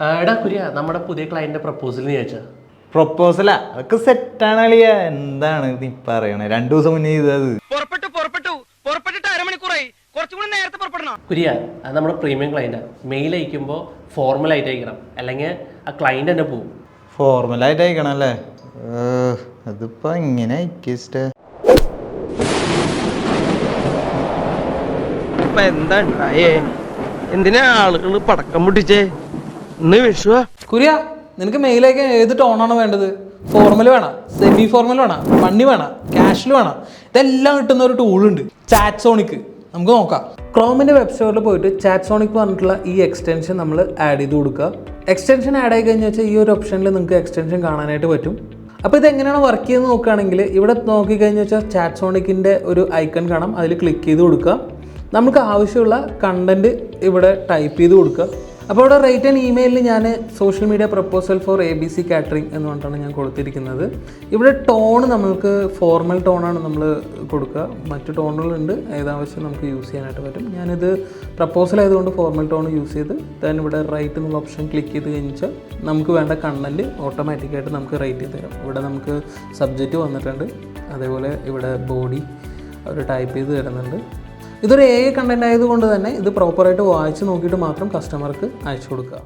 എടാ കുര്യ നമ്മുടെ പുതിയ ക്ലയന്റിന്റെ പ്രപ്പോസൽ നീ അയച്ചാ പ്രൊപ്പോസലാ അതൊക്കെ സെറ്റാണ് അളിയ എന്താണ് നീ പറയണേ? രണ്ടു ദിവസം മുന്നേ ചെയ്തത്. പുറപ്പെട്ടു പുറപ്പെട്ടു. പുറപ്പെട്ടിട്ട് അരമണിക്കൂറായി. കുറച്ചുകൂടി നേരത്തെ പുറപ്പെടണം. കുര്യ അത് നമ്മുടെ പ്രീമിയം ക്ലയന്റാ മെയിൽ അയക്കുമ്പോൾ ഫോർമൽ ആയിട്ട് അയക്കണം. അല്ലെങ്കിൽ ആ ക്ലയന്റ് തന്നെ ഫോർമൽ ആയിട്ട് അയക്കണം അല്ലേ? ഏഹ്, അതിപ്പോ ഇങ്ങനെ അയക്കിസ്റ്റേ ഇപ്പൊ എന്താ ഉണ്ടായേ? എന്തിനാ ആളുകൾ പടക്കം പൊട്ടിച്ചേ? കുര്യ നിനക്ക് മെയിലേക്ക് ഏത് ടോണാണ് വേണ്ടത്? ഫോർമൽ വേണം? സെമി ഫോർമൽ വേണം? മണ്ണി വേണം? ക്യാഷിൽ വേണം? ഇതെല്ലാം കിട്ടുന്ന ഒരു ടൂൾ ഉണ്ട്. ചാറ്റ് സോണിക്ക് നമുക്ക് നോക്കാം. ക്രോമിന്റെ വെബ്സൈറ്റിൽ സ്റ്റോറിൽ പോയിട്ട് ചാറ്റ് സോണിക് പറഞ്ഞിട്ടുള്ള ഈ എക്സ്റ്റൻഷൻ നമ്മൾ ആഡ് ചെയ്ത് കൊടുക്കുക. എക്സ്റ്റൻഷൻ ആഡ് ആയി കഴിഞ്ഞാൽ വെച്ചാൽ ഈ ഒരു ഓപ്ഷനിൽ നിങ്ങൾക്ക് എക്സ്റ്റൻഷൻ കാണാനായിട്ട് പറ്റും. അപ്പോൾ ഇത് എങ്ങനെയാണ് വർക്ക് ചെയ്യുന്നത് നോക്കുകയാണെങ്കിൽ ഇവിടെ നോക്കിക്കഴിഞ്ഞാൽ വെച്ചാൽ ചാറ്റ് സോണിക്കിന്റെ ഒരു ഐക്കൺ കാണാം. അതിൽ ക്ലിക്ക് ചെയ്ത് കൊടുക്കുക. നമുക്ക് ആവശ്യമുള്ള കണ്ടന്റ് ഇവിടെ ടൈപ്പ് ചെയ്ത് കൊടുക്കുക. അപ്പോൾ അവിടെ റൈറ്റ് ആൻഡ് ഇമെയിലിൽ ഞാൻ social media proposal for A B C catering എന്ന് പറഞ്ഞിട്ടാണ് ഞാൻ കൊടുത്തിരിക്കുന്നത്. ഇവിടെ ടോൺ നമ്മൾക്ക് ഫോർമൽ ടോണാണ് നമ്മൾ കൊടുക്കുക. മറ്റു ടോണുകളുണ്ട് ഏതാവശ്യം നമുക്ക് യൂസ് ചെയ്യാനായിട്ട് പറ്റും. ഞാനിത് പ്രപ്പോസൽ ആയതുകൊണ്ട് ഫോർമൽ ടോൺ യൂസ് ചെയ്ത് ദൻ ഇവിടെ റൈറ്റ് എന്നുള്ള ഓപ്ഷൻ ക്ലിക്ക് ചെയ്ത് കഴിഞ്ഞാൽ നമുക്ക് വേണ്ട കണ്ടന്റ് ഓട്ടോമാറ്റിക്കായിട്ട് നമുക്ക് റൈറ്റ് ചെയ്ത് തരാം. ഇവിടെ നമുക്ക് സബ്ജക്റ്റ് വന്നിട്ടുണ്ട്. അതേപോലെ ഇവിടെ ബോഡി അവർ ടൈപ്പ് ചെയ്ത് തരുന്നുണ്ട്. ഇതൊരു എ കണ്ടന്റ് ആയതുകൊണ്ട് തന്നെ ഇത് പ്രോപ്പറായിട്ട് വായിച്ച് നോക്കിയിട്ട് മാത്രം കസ്റ്റമർക്ക് അയച്ചു കൊടുക്കുക.